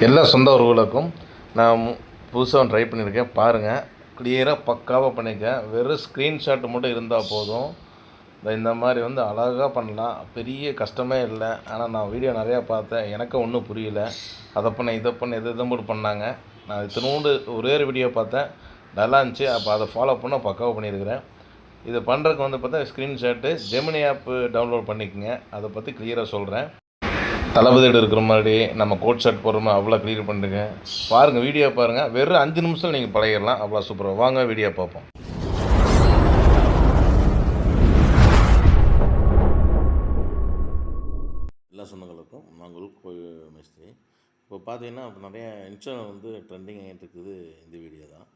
எல்லா சொந்த உறவுகளுக்கும் நான் புதுசாக ட்ரை பண்ணியிருக்கேன். பாருங்கள் கிளியராக பக்காவாக பண்ணியிருக்கேன் வெறும் ஸ்க்ரீன்ஷாட் மட்டும் இருந்தால் போதும். இந்த- மாதிரி வந்து அழகாக பண்ணலாம். பெரிய கஷ்டமே இல்லை. ஆனால் நான் வீடியோ நிறையா பார்த்தேன். எனக்கும் ஒன்றும் புரியல. அதை பண்ண இதை பண்ண எது எதை மட்டும் பண்ணாங்க. நான் இத்தினோண்டு ஒரே ஒரு வீடியோ பார்த்தேன். நல்லா இருந்துச்சு. அப்போ அதை ஃபாலோ பண்ண பக்காவாக பண்ணியிருக்கிறேன். இதை பண்ணுறதுக்கு வந்து பார்த்தா ஸ்க்ரீன்ஷாட்டு ஜெமினி ஆப்பு டவுன்லோட் பண்ணிக்கோங்க. அதை பற்றி கிளியராக சொல்கிறேன் தளபதியோட இருக்கிற மாதிரி நம்ம கோட் ஷர்ட் போடுற மாதிரி அவ்வளோ க்ளியர் பண்ணுங்க பாருங்கள் வீடியோ பாருங்கள் வெறும் அஞ்சு நிமிஷம் நீங்கள் பழகிடலாம். அவ்வளோ சூப்பராக வாங்க வீடியோ பார்ப்போம். எல்லா சொந்தங்களுக்கும் நாங்கள் கோயில் மேஸ்திரி. இப்போ பார்த்தீங்கன்னா இப்போ நிறைய இன்ஸ்டாவில் வந்து ட்ரெண்டிங் ஆகிட்டு இருக்குது இந்த வீடியோ தான்.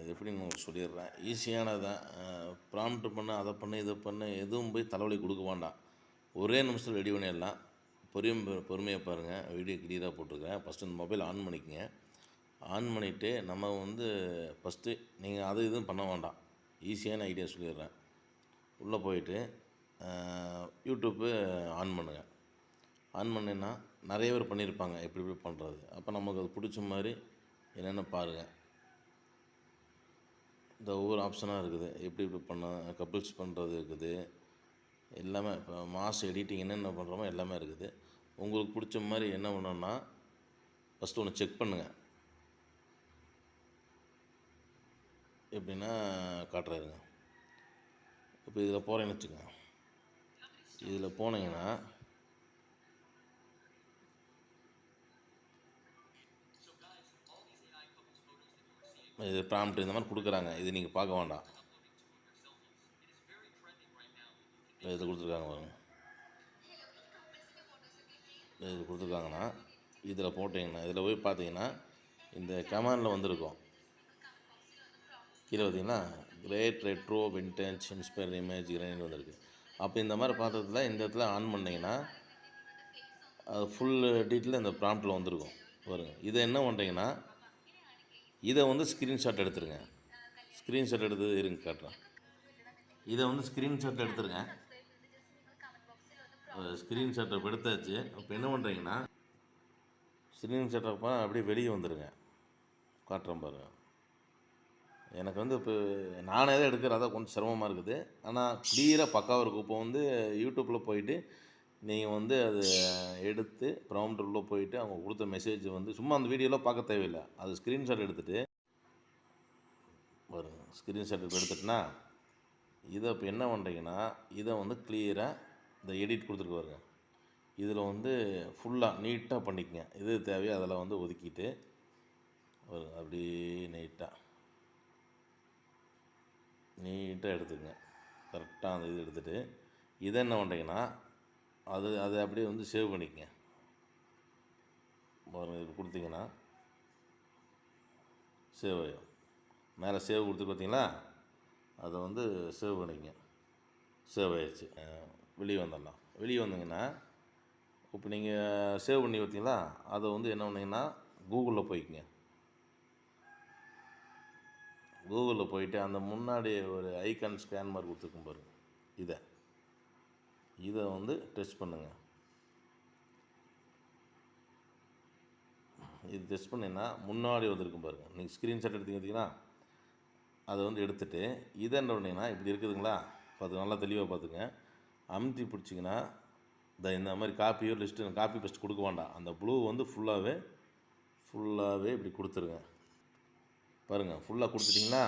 இது எப்படி நான் உங்களுக்கு சொல்லிடுறேன். ஈஸியானது தான். ப்ராம்ப்ட் பண்ண அதை பண்ணு இதை பண்ணு எதுவும் போய் தலைவலி கொடுக்க வேண்டாம். ஒரே நிமிஷத்தில் ரெடி பண்ணிடலாம். பொறும் பொறுமையாக பாருங்கள் வீடியோ கிளியராக போட்டிருக்கேன். ஃபஸ்ட்டு இந்த மொபைல் ஆன் பண்ணிக்கங்க. ஆன் பண்ணிவிட்டு நம்ம வந்து ஃபஸ்ட்டு நீங்கள் அது இதுவும் பண்ண வேண்டாம். ஈஸியான ஐடியா சொல்லிடுறேன். உள்ளே போயிட்டு யூடியூப்பு ஆன் பண்ணுங்கள் ஆன் பண்ணினா நிறைய பேர் பண்ணியிருப்பாங்க எப்படி எப்படி பண்ணுறது அப்போ நமக்கு அது பிடிச்ச மாதிரி என்னென்ன பாருங்கள் இந்த ஒவ்வொரு ஆப்ஷனாக இருக்குது. எப்படி இப்படி பண்ண கப்புள்ஸ் பண்ணுறது இருக்குது. எல்லாமே இப்போ மாஸ் எடிட்டிங் என்னென்ன பண்ணுறோமோ எல்லாமே இருக்குது. உங்களுக்கு பிடிச்ச மாதிரி என்ன பண்ணணும்னா ஃபஸ்ட்டு ஒன்று செக் பண்ணுங்கள் எப்படின்னா காட்டுறாருங்க இப்போ இதில் போகிறேன்னு வச்சுக்கோங்க. இதில் போனீங்கன்னா இது ப்ராம்ப்ட் இந்த மாதிரி கொடுக்குறாங்க. இது நீங்கள் பார்க்க வேண்டாம். இது கொடுத்துருக்காங்க பாருங்க. இது கொடுத்துருக்காங்கன்னா இதில் போட்டிங்கன்னா இதில் போய் பார்த்தீங்கன்னா இந்த கமாண்டில் வந்திருக்கும். கீழே பார்த்தீங்கன்னா great retro vintage inspire image grain வந்திருக்கு. அப்போ இந்த மாதிரி பாத்திரத்தில் இந்த இடத்துல ஆன் பண்ணிங்கன்னா அது ஃபுல் டீட்டெயில் இந்த ப்ராம்ப்டில் வந்திருக்கும். பாருங்க. இதை என்ன பண்ணுறீங்கன்னா இதை வந்து ஸ்க்ரீன்ஷாட் எடுத்துருங்க. ஸ்க்ரீன்ஷாட் எடுத்து இருங்க காட்டுறேன். இதை வந்து ஸ்க்ரீன்ஷாட் எடுத்துருங்க. ஸ்க்ரீன்ஷாட்டை இப்போ எடுத்தாச்சு. இப்போ என்ன பண்ணுறீங்கன்னா ஸ்க்ரீன்ஷாட்டை அப்போ அப்படியே வெளியே வந்துடுங்க காட்டுறேன் பாருங்க. எனக்கு வந்து இப்போ நானே தான் எடுக்கிற கொஞ்சம் சிரமமாக இருக்குது. ஆனால் கிளியராக பக்காவாக இருக்கும். இப்போ வந்து யூடியூப்பில் போயிட்டு நீங்கள் வந்து அது எடுத்து ப்ரௌண்டருள்ளே போயிட்டு அவங்க கொடுத்த மெசேஜ் வந்து சும்மா அந்த வீடியோலாம் பார்க்க தேவையில்லை. அது ஸ்க்ரீன்ஷாட் எடுத்துகிட்டு வருங்க ஸ்க்ரீன்ஷாட் எடுத்துட்டுனா இதை இப்போ என்ன பண்ணுறீங்கன்னா இதை வந்து கிளியராக இந்த எடிட் கொடுத்துருக்கு இதில் வந்து ஃபுல்லாக நீட்டாக பண்ணிக்கங்க. எது தேவையோ அதில் வந்து ஒதுக்கிட்டு வருங்க அப்படியே நீட்டாக நீட்டாக எடுத்துக்கங்க. கரெக்டாக அந்த இது எடுத்துகிட்டு இதை என்ன பண்ணுறீங்கன்னா அது அதை அப்படியே வந்து சேவ் பண்ணிக்கங்க. பாருங்கள் இது கொடுத்தீங்கன்னா சேவ் ஆகிடும் மேலே சேவ் கொடுத்து பார்த்தீங்களா அதை வந்து சேவ் பண்ணிக்கங்க. சேவ் ஆயிடுச்சு. வெளியே வந்துடலாம். வெளியே வந்தீங்கன்னா இப்போ நீங்கள் சேவ் பண்ணி வைத்தீங்களா அதை வந்து என்ன பண்ணிங்கன்னா கூகுளில் போய்க்குங்க. கூகுளில் போயிட்டு அந்த முன்னாடி ஒரு ஐகான் ஸ்கேன் மாதிரி கொடுத்துருக்கும் பாருங்க. இதை. இதை வந்து டெஸ்ட் பண்ணுங்கள் இது டெஸ்ட் பண்ணிங்கன்னா முன்னாடி வந்திருக்கும் பாருங்கள் நீங்கள் ஸ்க்ரீன்ஷாட் எடுத்தீங்கன்னா அதை வந்து எடுத்துகிட்டு இதை என்ன பண்ணிங்கன்னா இப்படி இருக்குதுங்களா? பார்த்து நல்லா தெளிவாக பார்த்துங்க. அமுத்தி பிடிச்சிங்கன்னா இந்த இந்த மாதிரி காப்பியோ லிஸ்ட்டு காப்பி பெஸ்ட் கொடுக்க வேண்டாம். அந்த ப்ளூ வந்து ஃபுல்லாகவே ஃபுல்லாகவே இப்படி கொடுத்துருங்க. பாருங்கள் ஃபுல்லாக கொடுத்துட்டிங்கன்னா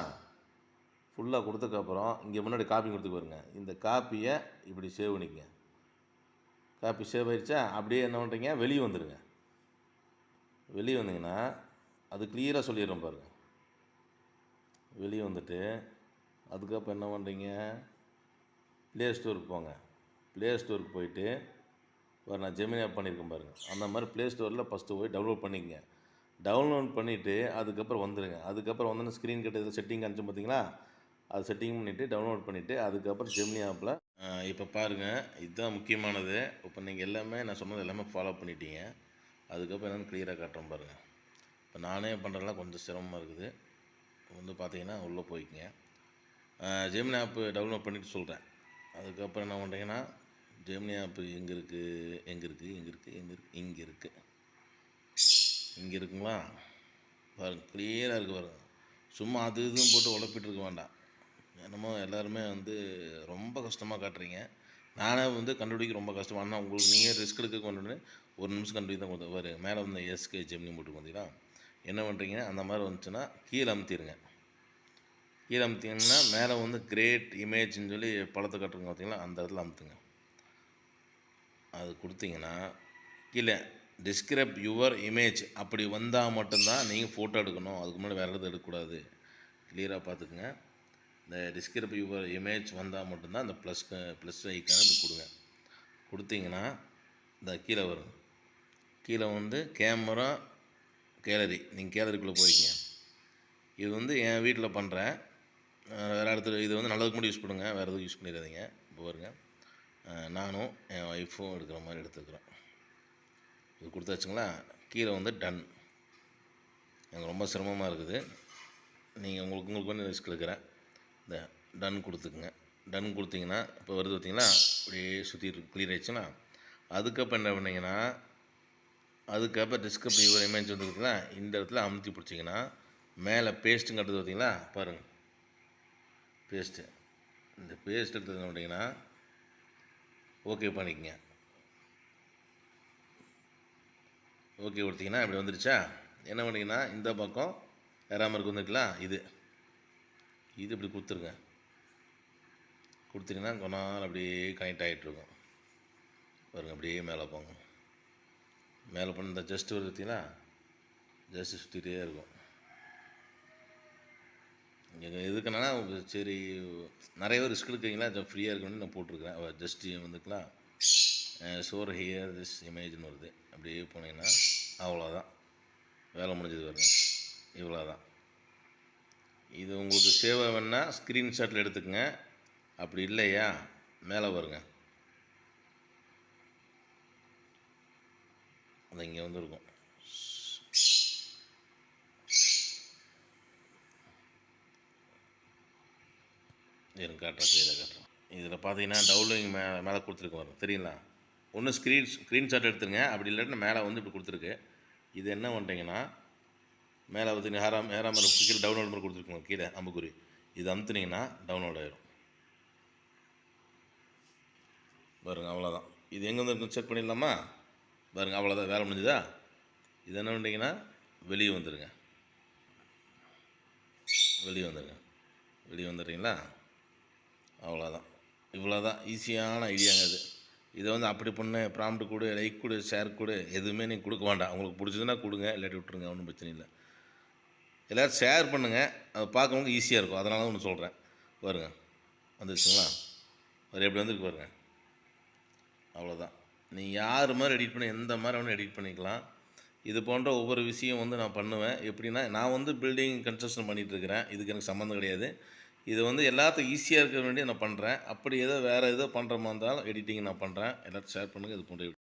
ஃபுல்லாக கொடுத்ததுக்கப்புறம் இங்கே முன்னாடி காப்பி கொடுத்துக்கு பாருங்க. இந்த காப்பியை இப்படி சேவ் பண்ணிக்கங்க. காப்பி சேவ் ஆயிடுச்சா அப்படியே என்ன பண்ணுறீங்க வெளியே வந்துடுங்க வெளியே வந்தீங்கன்னா அது கிளியராக சொல்லிடுறோம் பாருங்கள் வெளியே வந்துட்டு அதுக்கப்புறம் என்ன பண்ணுறீங்க ப்ளே ஸ்டோருக்கு போங்க. ப்ளே ஸ்டோருக்கு போயிட்டு இப்போ நான் ஜெமினி ஆப் பண்ணியிருக்கேன் பாருங்கள் அந்த மாதிரி ப்ளே ஸ்டோரில் ஃபஸ்ட்டு போய் டவுன்லோட் பண்ணிக்கங்க. டவுன்லோட் பண்ணிவிட்டு அதுக்கப்புறம் வந்துடுங்க அதுக்கப்புறம் வந்து ஸ்க்ரீன் கிட்ட எதாவது செட்டிங் அனுப்பிச்சு பார்த்தீங்களா அது செட்டிங் பண்ணிவிட்டு டவுன்லோட் பண்ணிவிட்டு அதுக்கப்புறம் ஜெமினி ஆப்பில் இப்போ பாருங்கள் இதுதான் முக்கியமானது. இப்போ நீங்கள் எல்லாமே நான் சொன்னது எல்லாமே ஃபாலோ பண்ணிட்டீங்க. அதுக்கப்புறம் என்னென்னு கிளியராக காட்டுறேன் பாருங்கள் இப்போ நானே பண்ணுறதுலாம் கொஞ்சம் சிரமமாக இருக்குது. வந்து பார்த்தீங்கன்னா உள்ளே போய்க்குங்க. ஜெமினி ஆப்பு டவுன்லோட் பண்ணிவிட்டு சொல்கிறேன் அதுக்கப்புறம் என்ன பண்ணுறீங்கன்னா ஜெமினி ஆப்பு எங்கே இருக்குது எங்கே இருக்குது எங்கே இருக்குது எங்கே இருக்குது இங்கே இருக்குது இங்கே இருக்குங்களா? பாருங்கள் கிளியராக இருக்குது பாருங்க. சும்மா அது இதுவும் போட்டு உழப்பிட்டு இருக்க வேண்டாம். என்னமோ எல்லாருமே வந்து ரொம்ப கஷ்டமாக காட்டுறீங்க. நானே வந்து கண்டுபிடிக்க ரொம்ப கஷ்டமாக ஆனால் உங்களுக்கு நீங்கள் ரிஸ்க் எடுக்க கொண்டு ஒரு நிமிஷம் கண்டுபிடி தான் கொடுத்து பாரு மேலே வந்து எஸ்கே ஜெமினி போட்டு வந்தீங்கன்னா என்ன பண்ணுறீங்க அந்த மாதிரி வந்துச்சுன்னா கீழே அமுத்திடுங்க. கீழே அமுத்திங்கன்னா மேலே வந்து கிரேட் இமேஜ்னு சொல்லி பழத்தை கட்டுறங்க பார்த்தீங்களா அந்த இடத்துல அமுத்துங்க. அது கொடுத்தீங்கன்னா கீழே டிஸ்கிரைப் யுவர் இமேஜ் அப்படி வந்தால் மட்டும்தான் நீங்கள் ஃபோட்டோ எடுக்கணும். அதுக்கு முன்னாடி வேறு எதுவும் எடுக்கக்கூடாது. கிளியராக பார்த்துக்குங்க. இந்த டிஸ்கிரைப் யுவர் இமேஜ் வந்தால் மட்டும்தான் அந்த ப்ளஸ் ப்ளஸ் ஐக்கான இது கொடுங்க. கொடுத்தீங்கன்னா இந்த கீழே வரும். கீழே வந்து கேமரா கேலரி நீங்கள் கேலரிக்குள்ளே போய்க்கிங்க. இது வந்து என் வீட்டில் பண்ணுறேன் வேறு இடத்துல இது வந்து நல்லதுக்கு மட்டும் யூஸ் பண்ணுங்கள் வேறு எதுவும் யூஸ் பண்ணிடாதீங்க. இப்போ வருங்க நானும் என் ஒய்ஃபும் எடுக்கிற மாதிரி எடுத்துக்கிறோம். இது கொடுத்தாச்சுங்களா கீரை வந்து டன் எனக்கு ரொம்ப சிரமமாக இருக்குது. நீங்கள் உங்களுக்கு உங்களுக்கு வந்து ரிஸ்க் எடுக்கிறேன். இந்த டன் கொடுத்துக்குங்க. டன் கொடுத்தீங்கன்னா இப்போ வருது பார்த்தீங்களா அப்படியே சுற்றி க்ளியர் ஆயிடுச்சுன்னா அதுக்கப்புறம் என்ன பண்ணிங்கன்னா அதுக்கப்புறம் டிஸ்கப் இவ்வளோ இமேஜ் வந்துருக்குங்களா இந்த இடத்துல அமுத்தி பிடிச்சிங்கன்னா மேலே பேஸ்ட்டுங்க எடுத்து பார்த்தீங்களா பாருங்கள் பேஸ்ட்டு இந்த பேஸ்ட் எடுத்தது என்ன பண்ணிங்கன்னா ஓகே பண்ணிக்கங்க. ஓகே கொடுத்தீங்கன்னா இப்படி வந்துருச்சா? என்ன பண்ணிங்கன்னா இந்த பக்கம் ஏறாமருக்கு வந்துருக்கலாம் இது. இது இப்படி கொடுத்துருங்க. கொடுத்தீங்கன்னா கொஞ்ச நாள் அப்படியே கனெக்ட் ஆகிட்டு இருக்கும். பாருங்க அப்படியே மேலே போங்க. மேலே போனால் இந்த ஜஸ்ட்டு வருது ஜஸ்ட்டு சுற்றிகிட்டே இருக்கும். எதுக்குன்னா சரி நிறைய பேர் ரிஸ்க் எடுக்கிறீங்களா? ஃப்ரீயாக இருக்கணும்னு நான் போட்டிருக்கிறேன். ஜஸ்ட் வந்துக்கலாம் ஷோர் ஹியர் திஸ் இமேஜ்னு வருது. அப்படியே போனீங்கன்னா அவ்வளோதான் வேலை முடிஞ்சது வருங்க இவ்வளோ தான் இது உங்களுக்கு சேவை வேணால் ஸ்க்ரீன்ஷாட்டில் எடுத்துக்கங்க. அப்படி இல்லையா? மேலே வருங்க அது இங்கே வந்துருக்கும். இருங்க காட்டுறேன் சரியாக காட்டுறேன். இதில் பார்த்தீங்கன்னா டவுன்லோடிங் மே மேலே கொடுத்துருக்கு வரும் தெரியுங்களா? ஒன்று ஸ்க்ரீன் ஸ்க்ரீன்ஷாட் எடுத்துருங்க. அப்படி இல்லாட்டினா மேலே வந்து இப்படி கொடுத்துருக்கு. இது என்ன பண்ணிட்டீங்கன்னா மேலே வந்து ஹேராம் ஹேராம் கீழே டவுன்லோட் மாதிரி கொடுத்துருக்கோம் கீழே அம்புக்குறி. இது அமுத்துனீங்கன்னா டவுன்லோட் ஆயிரும். பாருங்க அவ்வளோதான் இது எங்கே வந்து செக் பண்ணிடலாமா? பாருங்க அவ்வளோதான் வேலை முடிஞ்சுதா? இது என்ன பண்ணுறீங்கன்னா வெளியே வந்துடுங்க வெளியே வந்துடுங்க வெளியே வந்துடுறீங்களா? அவ்வளோதான் இவ்வளோதான் ஈஸியான ஐடியாங்க அது. இதை வந்து அப்படி பண்ணு ப்ராம்ப்ட் கொடு லைக் கொடு ஷேர் கொடு எதுவுமே நீங்கள் கொடுக்க வேண்டாம். உங்களுக்கு பிடிச்சதுன்னா கொடுங்க இல்லாட்டி விட்டுருங்க ஒன்றும் பிரச்சனை இல்லை. எல்லோரும் ஷேர் பண்ணுங்கள் அதை பார்க்கறவங்க ஈஸியாக இருக்கும். அதனால தான் ஒன்று சொல்கிறேன் பாருங்க. வந்துருச்சுங்களா? ஒரு எப்படி வந்துருக்கு பாருங்க. அவ்வளோதான் நீ யார் மாதிரி எடிட் பண்ண எந்த மாதிரி வேணும் எடிட் பண்ணிக்கலாம். இது போன்ற ஒவ்வொரு விஷயம் வந்து நான் பண்ணுவேன். எப்படின்னா நான் வந்து பில்டிங் கன்ஸ்ட்ரக்ஷன் பண்ணிகிட்டு இருக்கிறேன். இதுக்கு எனக்கு சம்மந்தம் கிடையாது. இது வந்து எல்லாத்துக்கும் ஈஸியாக இருக்க வேண்டிய நான் பண்ணுறேன் அப்படி ஏதோ வேறு ஏதோ பண்ணுற மாதிரி இருந்தாலும் எடிட்டிங் நான் பண்ணுறேன் எல்லாத்தையும் ஷேர் பண்ணுங்கள் இது போன்ற